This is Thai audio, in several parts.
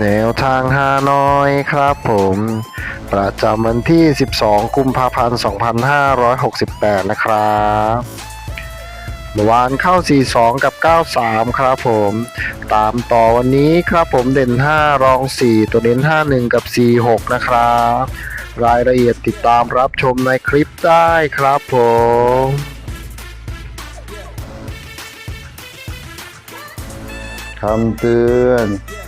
แนวทางฮานอยครับผม ประจำวันที่ 12 กุมภาพันธ์ 2568 นะครับเมื่อวานเข้า 42 กับ 93 ครับผม ตามต่อวันนี้ครับผมเด่น 5 รอง 4 ตัวเด่น51 กับ 46 นะครับ รายละเอียดติดตามรับชมในคลิปได้ครับผมคำเตือน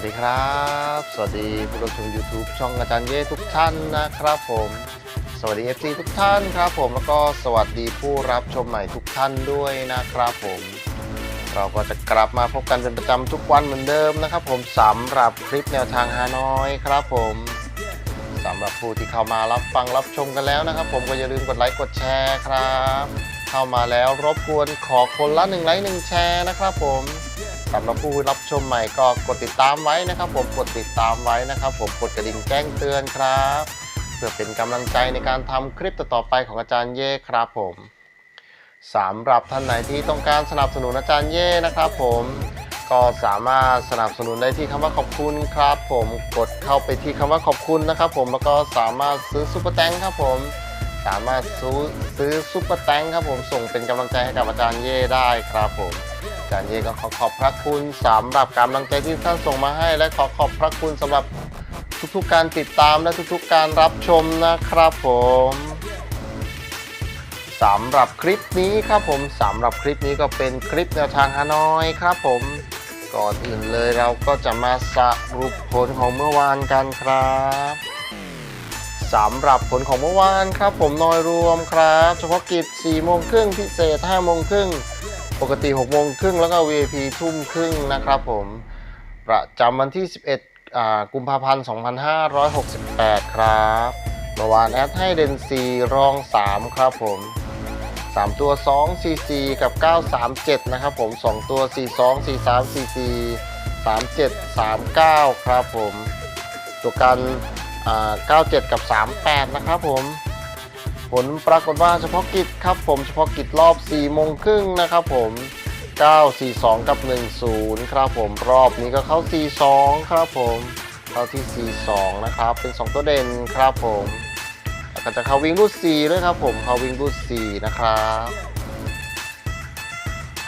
วัสดีครับ สวัสดีผู้รับชม YouTube ช่องอาจารย์เย่ทุกท่านนะครับผม สวัสดี FC ทุกท่านครับผมแล้วก็สวัสดีผู้รับชมใหม่ทุกท่านด้วยนะครับผม เราก็จะกลับมาพบกันเป็นประจำทุกวันเหมือนเดิมนะครับ ผมสำหรับคลิปแนวทางฮานอยครับผมสำหรับผู้ที่เข้ามารับฟังรับชมกันแล้วนะครับ ผมก็อย่าลืมกดไลค์กดแชร์ครับ เข้ามาแล้วรบกวนขอคนละหนึ่งไลค์หนึ่งแชร์นะครับผม สำหรับผู้รับชมใหม่ก็กดติดตามไว้นะครับ ผมกดติดตามไว้นะครับ ผมกดกระดิ่งแจ้งเตือนครับ เพื่อเป็นกำลังใจในการทำคลิปต่อๆไปของอาจารย์เย่ครับผมสำหรับท่านไหนที่ต้องการสนับสนุนอาจารย์เย่นะครับผมก็สามารถสนับสนุนได้ที่คำว่าขอบคุณครับ ผมกดเข้าไปที่คำว่าขอบคุณนะครับผมแล้วก็สามารถซื้อซุปเปอร์แตงครับผมสามารถซื้อซื้อซุปเปอร์แตงครับผมส่งเป็นกำลังใจให้กับอาจารย์เย่ได้ครับผม จารย์เย่ก็ขอขอบพระคุณสำหรับกำลังใจที่ท่านส่งมาให้ และขอขอบพระคุณสำหรับทุกๆการติดตามและทุกๆการรับชมนะครับผมสำหรับคลิปนี้ครับผมสำหรับคลิปนี้ก็เป็นคลิปแนวทางฮานอยครับผมก่อนอื่นเลยเราก็จะมาสรุปผลของเมื่อวานกันครับสำหรับผลของเมื่อวานครับผมนอยรวมครับ เฉพาะกิจ4โมงครึ่งพิเศษ5โมงครึ่ง ปกติ6โมงครึ่งแล้วก็ VIP ทุ่มครึ่งนะครับผม ประจำวันที่ 11อ่ากุมภาพันธ์ 2568 ครับเมื่อวานแอดให้เดน4รอง 3 ครับผม 3 ตัว2 4 4กับ 937 นะครับผม 2 ตัว 4 2 4 3 4 4 37 39 ครับผม ตัวกันอ่า97 กับ 38 นะครับผม ผลปรากฏว่าเฉพาะกิจครับผมเฉพาะกิจรอบ4โมงครึ่งนะครับผม 942 กับ 10 ครับผมรอบนี้ก็เข้า 42 ครับผมเข้าที่ 42 นะครับ เป็น 2 ตัวเด่นครับผมแล้วก็จะเข้าวิ่งรูด4ด้วยครับผมเข้าวิ่งรูด4นะครับ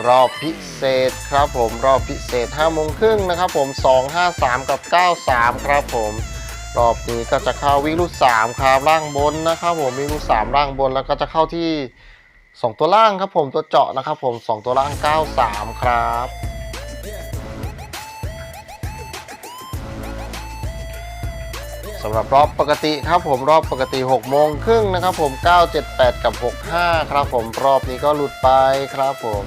รอบพิเศษครับผมรอบพิเศษ5โมงครึ่งนะครับผม 253 กับ 93 ครับผม รอบนี้ก็จะเข้าวิ่งรูด3ครับล่างบนนะครับผมวิ่งรูด3ล่างบนแล้วก็จะเข้าที่ 2 ตัวล่างครับผมตัวเจาะนะครับผม 2 ตัวล่าง 93 ครับสำหรับรอบปกติครับผมรอบปกติ 6 โมงครึ่งนะครับผม 978 กับ 65 ครับผมรอบนี้ก็หลุดไปครับผม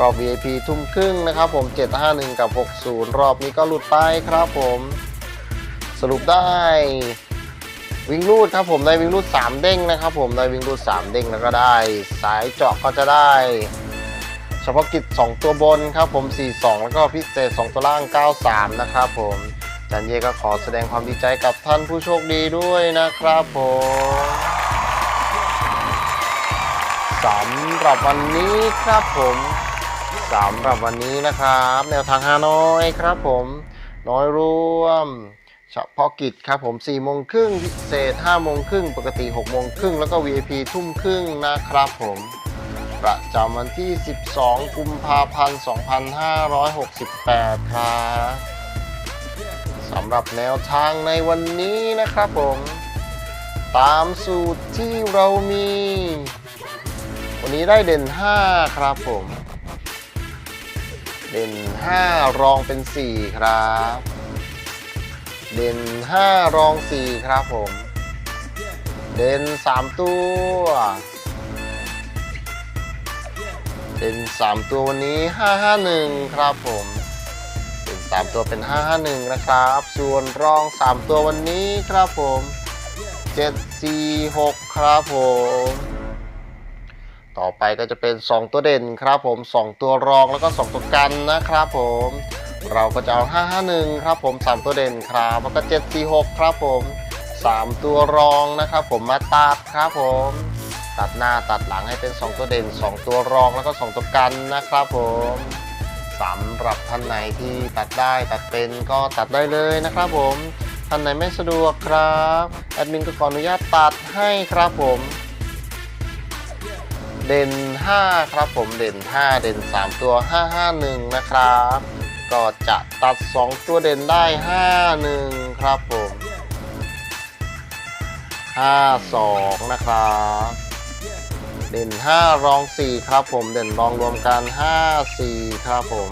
รอบ VIP ทุ่มครึ่งนะครับผม 751 กับ 60 รอบนี้ก็หลุดไปครับผม สรุปได้วิ่งรูดครับผมได้วิ่งรูด3 เด้งนะครับ ผมได้วิ่งรูด3 เด้งแล้วก็ได้ สายเจาะก็จะได้ เฉพาะกิจ 2 ตัวบนครับผม 42 แล้วก็พิเศษ 2 ตัวล่าง 93 นะครับผมจันเย่ก็ขอแสดงความดีใจกับท่านผู้โชคดีด้วยนะครับผมสำหรับวันนี้ครับผมสำหรับวันนี้นะครับ แนวทางฮานอยครับผมน้อยร่วม เฉพาะกิจครับผม4โมงครึ่งพิเศษ5โมงครึ่งปกติ6โมงครึ่งแล้วก็ VIP ทุ่มครึ่งนะครับผมประจำวันที่ 12 กุมภาพันธ์ 2568 ครับสำหรับแนวทางในวันนี้นะครับผม ตามสูตรที่เรามี วันนี้ได้เด่น 5 ครับผม เด่น 5 รองเป็น 4 ครับ เด่น5 รอง 4 ครับผม เด่น 3 ตัวเป็น3 ตัววันนี้ 551 ครับผมเป็น3 ตัวเป็น 551 นะครับ ส่วนรอง 3 ตัววันนี้ครับผม 746 ครับผม ต่อไปก็จะเป็น 2 ตัวเด่นครับผม 2 ตัวรองแล้วก็ 2 ตัวกันนะครับผม เราก็จะเอา 551 ครับผม3ตัวเด่นครับแล้วก็746 ครับผม 3 ตัวรองนะครับผมมาตัดครับผม ตัดหน้าตัดหลังให้เป็น 2 ตัวเด่น 2 ตัวรองแล้วก็ 2 ตัวกันนะครับผมสำหรับท่านไหนที่ตัดได้ตัดเป็นก็ตัดได้เลยนะครับผมท่านไหนไม่สะดวกครับแอดมินก็ขออนุญาตตัดให้ครับผมเด่น 5 ครับผมเด่น 5 เด่น 3 ตัว 551 นะครับ ก็จะตัด 2 ตัวเด่นได้ 51 ครับผม 52 นะครับ เด่น 5 รอง 4 ครับผม เด่นรองรวมกัน 5 4 ครับผม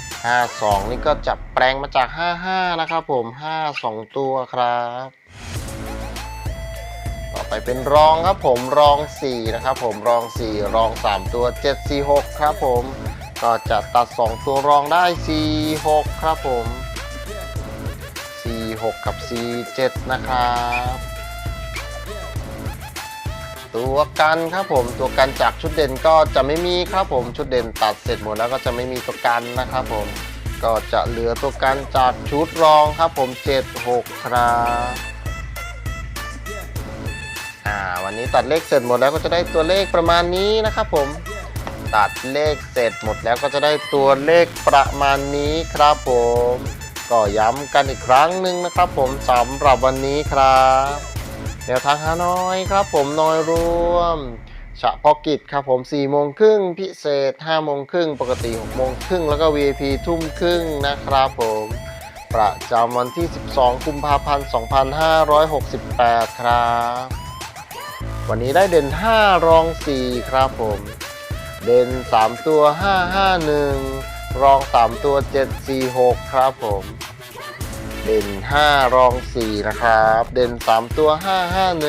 52 นี่ก็จะแปลงมาจาก 55 นะครับผม 5 2 ตัวครับ ต่อไปเป็นรองครับผม รอง 4 นะครับผม รอง 4 รอง 3 ตัว 7 4 6 ครับผม ก็จะตัด 2 ตัวรองได้ 4 6 ครับผม 4 6 กับ 4 7 นะครับ ตัวกันครับผมตัวกันจากชุดเด่นก็จะไม่มีครับผมชุดเด่นตัดเสร็จหมดแล้วก็จะไม่มีตัวกันนะครับผมก็จะเหลือตัวกันจากชุดรองครับผม 7 6 ครับอ่าวันนี้ตัดเลขเสร็จหมดแล้วก็จะได้ตัวเลขประมาณนี้นะครับผม ตัดเลขเสร็จหมดแล้วก็จะได้ตัวเลขประมาณนี้ครับผม ก็ย้ำกันอีกครั้งหนึ่งนะครับผมสำหรับวันนี้ครับแนวทางฮานอยครับผมน้อยรวมเฉพาะกิจครับผม4โมงครึ่งพิเศษ5โมงครึ่งปกติ6โมงครึ่งแล้วก็ VIP ทุ่มครึ่งนะครับผม ประจำวันที่ 12 กุมภาพันธ์ 2568 ครับ วันนี้ได้เด่น 5 รอง 4 ครับผม เด่น3 ตัว 551 รอง 3 ตัว 746 ครับผม เด่น 5 รอง 4 นะครับ เด่น 3 ตัว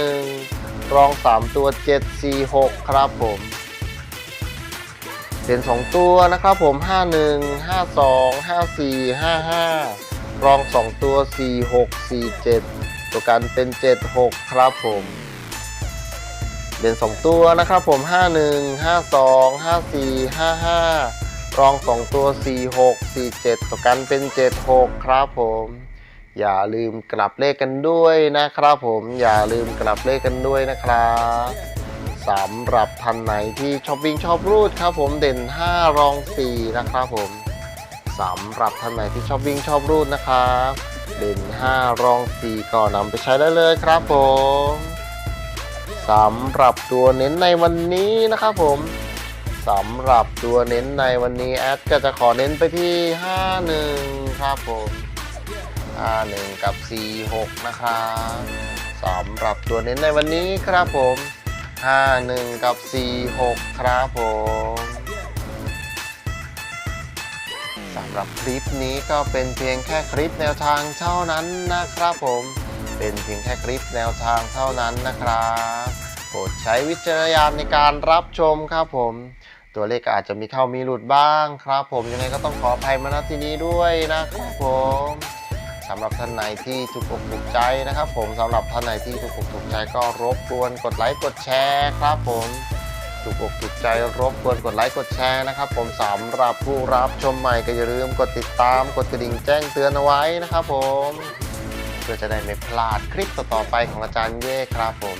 551 รอง 3 ตัว 746 ครับผมเด่น2 ตัวนะครับผม 51 52 54 55 รอง 2 ตัว 46 47 ตัวกันเป็น 76 ครับผม เด่น 2 ตัวนะครับผม 51 52 54 55 รอง 2 ตัว 46 47ตัวกันเป็น 76 ครับผม อย่าลืมกลับเลขกันด้วยนะครับผม อย่าลืมกลับเลขกันด้วยนะครับสำหรับท่านไหนที่ชอบวิ่งชอบรูดครับผมเด่น 5 รอง 4 นะครับผมสำหรับท่านไหนที่ชอบวิ่งชอบรูดนะครับเด่น 5 รอง 4 ก็นำไปใช้ได้เลยครับผม สำหรับตัวเน้นในวันนี้นะครับผมสำหรับตัวเน้นในวันนี้แอดก็จะขอเน้นไปที่ 51 ครับผม 51 กับ 46 นะครับสำหรับตัวเน้นในวันนี้ครับผม 51 กับ 46 ครับผมสำหรับคลิปนี้ก็เป็นเพียงแค่คลิปแนวทางเท่านั้นนะครับผม เป็นเพียงแค่คลิปแนวทางเท่านั้นนะครับ โปรดใช้วิจารณญาณในการรับชมครับผม ตัวเลขอาจจะมีเข้ามีหลุดบ้างครับ ผมยังไงก็ต้องขออภัยมาณที่นี้ด้วยนะครับผมสำหรับท่านไหนที่ถูกอกถูกใจนะครับ ผมสำหรับท่านไหนที่ถูกอกถูกใจก็รบกวนกดไลค์กดแชร์ครับผมถูกอกถูกใจรบกวนกดไลค์กดแชร์นะครับ ผมสำหรับผู้รับชมใหม่ก็อย่าลืมกดติดตามกดกระดิ่งแจ้งเตือนเอาไว้นะครับ ผมเพื่อจะได้ไม่พลาดคลิปต่อๆไปของอาจารย์เย่ครับผม